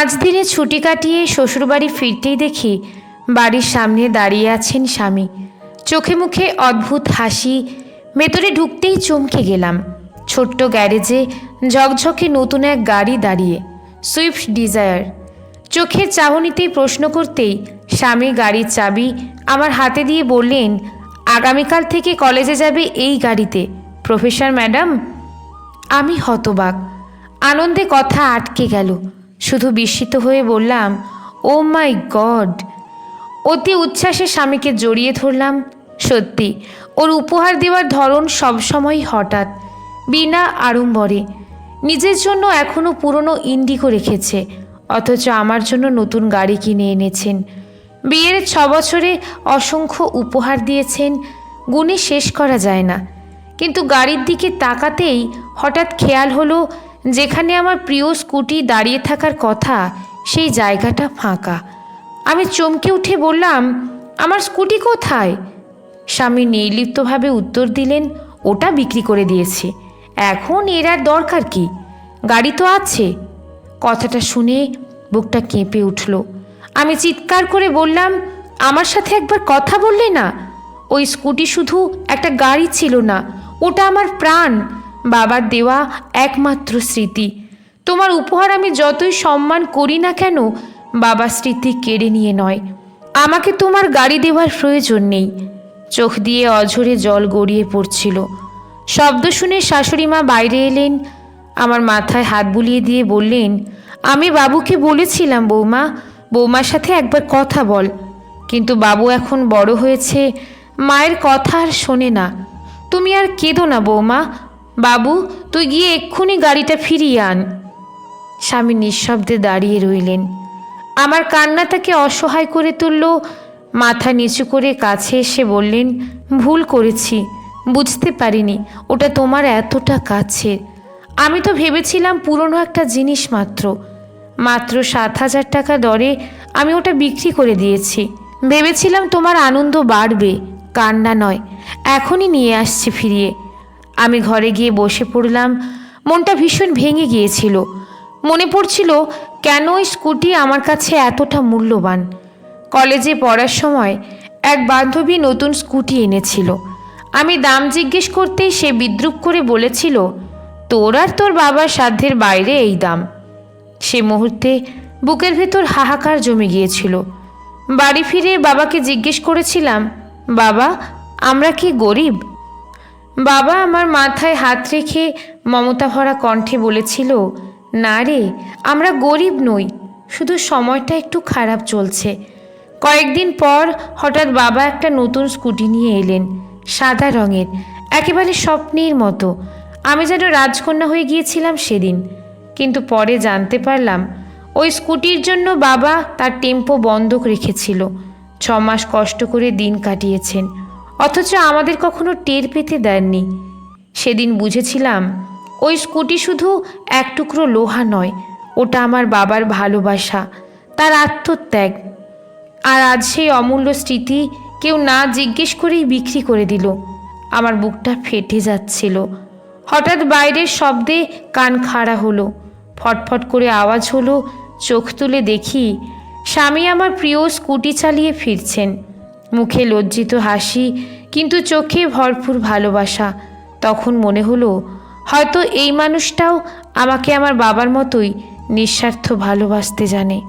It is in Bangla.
পাঁচ দিনে ছুটি কাটিয়ে শ্বশুরবাড়ি ফিরতেই দেখি বাড়ির সামনে দাঁড়িয়ে আছেন স্বামী। চোখে মুখে অদ্ভুত হাসি, ভেতরে ঢুকতেই চমকে গেলাম। ছোট্ট গ্যারেজে ঝকঝকে নতুন এক গাড়ি দাঁড়িয়ে, সুইফট ডিজায়ার। চোখের চাহনিতেই প্রশ্ন করতেই স্বামী গাড়ির চাবি আমার হাতে দিয়ে বললেন, আগামীকাল থেকে কলেজে যাবে এই গাড়িতে। প্রফেসর ম্যাডাম, আমি হতবাক। আনন্দে কথা আটকে গেল। শুধু বিস্মিত হয়ে বললাম, ও মাই গড। অতি উচ্ছ্বাসে স্বামীকে জড়িয়ে ধরলাম। সত্যি, ওর উপহার দেওয়ার ধরন সবসময়ই হঠাৎ, বিনা আড়ম্বরে। নিজের জন্য এখনও পুরনো ইন্ডিগো রেখেছে, অথচ আমার জন্য নতুন গাড়ি কিনে এনেছেন। বিয়ের ছ বছরে অসংখ্য উপহার দিয়েছেন, গুণে শেষ করা যায় না। কিন্তু গাড়ির দিকে তাকাতেই হঠাৎ খেয়াল হলো যেখানে আমার প্রিয় স্কুটি দাঁড়িয়ে থাকার কথা, সেই জায়গাটা ফাঁকা। আমি চমকে উঠে বললাম, আমার স্কুটি কোথায়? স্বামী নির্লিপ্তভাবে উত্তর দিলেন, ওটা বিক্রি করে দিয়েছে। এখন এর আর দরকার কি? গাড়ি তো আছে। কথাটা শুনে বুকটা কেঁপে উঠল। আমি চিৎকার করে বললাম, আমার সাথে একবার কথা বললে না? ওই স্কুটি শুধু একটা গাড়ি ছিল না, ওটা আমার প্রাণ। বাবার দেওয়া একমাত্র স্মৃতি। তোমার উপহার আমি যতই সম্মান করি না কেন বাবার স্মৃতি কেড়ে নিয়ে নয়। আমাকে তোমার গাড়ি দেওয়ার প্রয়োজন নেই। চোখ দিয়ে অঝরে জল গড়িয়ে পড়ছিল। শব্দ শুনে শাশুড়ি মা বাইরে এলেন। আমার মাথায় হাত বুলিয়ে দিয়ে বললেন, আমি বাবুকে বলেছিলাম বৌমা, বৌমার সাথে একবার কথা বল। কিন্তু বাবু এখন বড় হয়েছে, মায়ের কথা আর শোনে না। তুমি আর কেঁদো না বৌমা বাবু, তুই গিয়ে এক্ষুনি গাড়িটা ফিরিয়ে আন। স্বামী নিঃশব্দে দাঁড়িয়ে রইলেন। আমার কান্না তাকে অসহায় করে তুলল। মাথা নিচু করে কাছে এসে বললেন, ভুল করেছি, বুঝতে পারিনি, ওটা তোমার এতটা কাছের। আমি তো ভেবেছিলাম পুরনো একটা জিনিস মাত্র। মাত্র সাত হাজার টাকা দরে আমি ওটা বিক্রি করে দিয়েছি। ভেবেছিলাম তোমার আনন্দ বাড়বে, কান্না নয়। এখনই নিয়ে আসছি ফিরিয়ে। আমি ঘরে গিয়ে বসে পড়লাম। মনটা ভীষণ ভেঙে গিয়েছিল। মনে পড়ছিল, কেন ওই স্কুটি আমার কাছে এতটা মূল্যবান? কলেজে পড়ার সময় এক বান্ধবী নতুন স্কুটি এনেছিল। আমি দাম জিজ্ঞেস করতেই সে বিদ্রুপ করে বলেছিল, তোর আর তোর বাবার সাধ্যের বাইরে এই দাম। সে মুহূর্তে বুকের ভেতর হাহাকার জমে গিয়েছিল। বাড়ি ফিরে বাবাকে জিজ্ঞেস করেছিলাম, বাবা, আমরা কি গরিব? বাবা আমার মাথায় হাত রেখে মমতা ভরা কণ্ঠে বলেছিল, না রে, আমরা গরিব নই, শুধু সময়টা একটু খারাপ চলছে। কয়েকদিন পর হঠাৎ বাবা একটা নতুন স্কুটি নিয়ে এলেন, সাদা রঙের, একেবারে স্বপ্নের মতো। আমি যেন রাজকন্যা হয়ে গিয়েছিলাম সেদিন, কিন্তু পরে জানতে পারলাম, ওই স্কুটির জন্য বাবা তার টেম্পো বন্ধক রেখেছিল, ছমাস কষ্ট করে দিন কাটিয়েছেন। অথচ আমাদের কখনো টের পেতে দেননি। সেদিন বুঝেছিলাম, ওই স্কুটি শুধু এক টুকরো লোহা নয়, ওটা আমার বাবার ভালোবাসা, তার আত্মত্যাগ। আর আজ সেই অমূল্য স্মৃতি কেউ না জিজ্ঞেস করেই বিক্রি করে দিল। আমার বুকটা ফেটে যাচ্ছিল। হঠাৎ বাইরের শব্দে কান খাড়া হলো। ফটফট করে আওয়াজ হলো, চোখ তুলে দেখি, স্বামী আমার প্রিয় স্কুটি চালিয়ে ফিরছেন। মুখে লজ্জিত হাসি, কিন্তু চোখে ভরপুর ভালোবাসা। তখন মনে হলো, হয়তো এই মানুষটাও আমাকে আমার বাবার মতোই নিঃস্বার্থ ভালোবাসতে জানে।